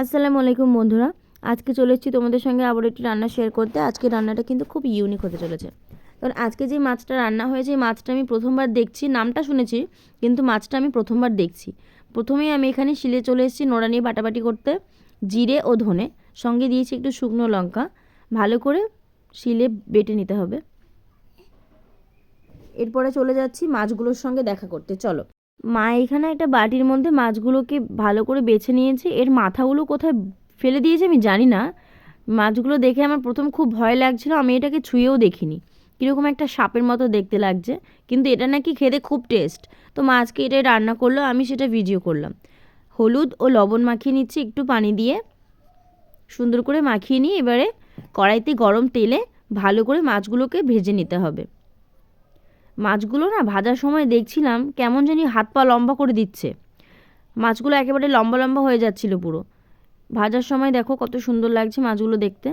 আসসালামু আলাইকুম বন্ধুরা। আজকে চলে এসেছি তোমাদের সঙ্গে আবার একটি রান্না শেয়ার করতে। আজকে রান্নাটা কিন্তু খুব ইউনিক হতে চলেছে। কারণ আজকে যে মাছটা রান্না হয়েছে, এই মাছটা আমি প্রথমবার দেখছি, নামটা শুনেছি, কিন্তু মাছটা আমি প্রথমবার দেখছি। প্রথমেই আমি এখানে শিলে চলে এসেছি নোড়া নিয়ে বাটাবাটি করতে। জিরে ও ধনে, সঙ্গে দিয়েছি একটু শুকনো লঙ্কা। ভালো করে শিলে বেটে নিতে হবে। এরপরে চলে যাচ্ছি মাছগুলোর সঙ্গে দেখা করতে। চলো। মা এখানে একটা বাটির মধ্যে মাছগুলোকে ভালো করে বেছে নিয়েছে। এর মাথাগুলো কোথায় ফেলে দিয়েছে আমি জানি না। মাছগুলো দেখে আমার প্রথম খুব ভয় লাগছিল, আমি এটাকে ছুঁয়েও দেখিনি। কীরকম একটা সাপের মতো দেখতে লাগছে, কিন্তু এটা নাকি খেতে খুব টেস্ট তো মা আজকে এটাই রান্না করল, আমি সেটা ভিডিও করলাম। হলুদ ও লবণ মাখিয়ে নিচ্ছি, একটু পানি দিয়ে। সুন্দর করে মাখিয়ে নিয়ে এবারে কড়াইতে গরম তেলে ভালো করে মাছগুলোকে ভেজে নিতে হবে। মাছগুলো না ভাজার সময় দেখছিলাম কেমন জানি হাত পা লম্বা করে দিচ্ছে। মাছগুলো একেবারে লম্বা লম্বা হয়ে যাচ্ছিল পুরো। ভাজার সময় দেখো কত সুন্দর লাগছে মাছগুলো দেখতে।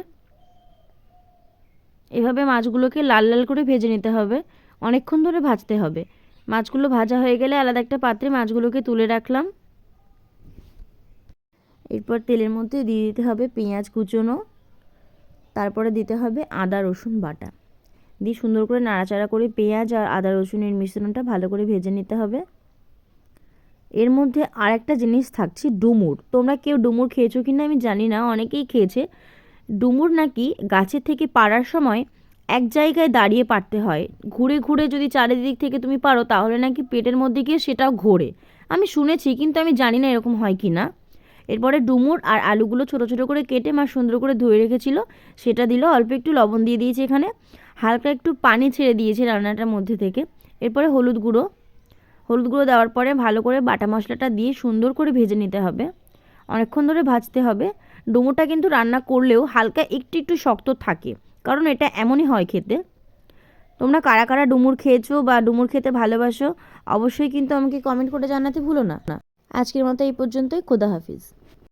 এভাবে মাছগুলোকে লাল লাল করে ভেজে নিতে হবে। অনেকক্ষণ ধরে ভাজতে হবে। মাছগুলো ভাজা হয়ে গেলে আলাদা একটা পাত্রে মাছগুলোকে তুলে রাখলাম। এরপর তেলের মধ্যে দিয়ে দিতে হবে পেঁয়াজ কুচোনো। তারপরে দিতে হবে আদা রসুন বাটা। দিয়ে সুন্দর করে নাড়াচাড়া করে পেঁয়াজ আর আদা রসুনের মিশ্রণটা ভালো করে ভেজে নিতে হবে। এর মধ্যে আর একটা জিনিস থাকছে ডুমুর। তোমরা কেউ ডুমুর খেয়েছো কি না আমি জানি না, অনেকেই খেয়েছে। ডুমুর নাকি গাছের থেকে পাড়ার সময় এক জায়গায় দাঁড়িয়ে পারতে হয়। ঘুরে ঘুরে যদি চারিদিক থেকে তুমি পারো তাহলে নাকি পেটের মধ্যে গিয়ে সেটাও ঘোরে। আমি শুনেছি কিন্তু আমি জানি না এরকম হয় কি না এরপরে ডুমুর আর আলুগুলো ছোটো ছোটো করে কেটে মা সুন্দর করে ধুয়ে রেখেছিল। সেটা দিল অল্প একটু লবণ দিয়ে দিয়েছি এখানে। হালকা একটু পানি ছেড়ে দিয়েছি রান্নাটার মধ্যে থেকে। এরপরে হলুদ গুঁড়ো। হলুদ গুঁড়ো দেওয়ার পরে ভালো করে বাটা মশলাটা দিয়ে সুন্দর করে ভেজে নিতে হবে। অনেকক্ষণ ধরে ভাজতে হবে। ডুমুরটা কিন্তু রান্না করলেও হালকা একটু একটু শক্ত থাকে, কারণ এটা এমনই হয় খেতে। তোমরা কারা কারা ডুমুর খেয়েছো বা ডুমুর খেতে ভালোবাসো, অবশ্যই কিন্তু আমাকে কমেন্ট করে জানাতে ভুলো না। আজকের মতো এই পর্যন্তই খোদা হাফিজ।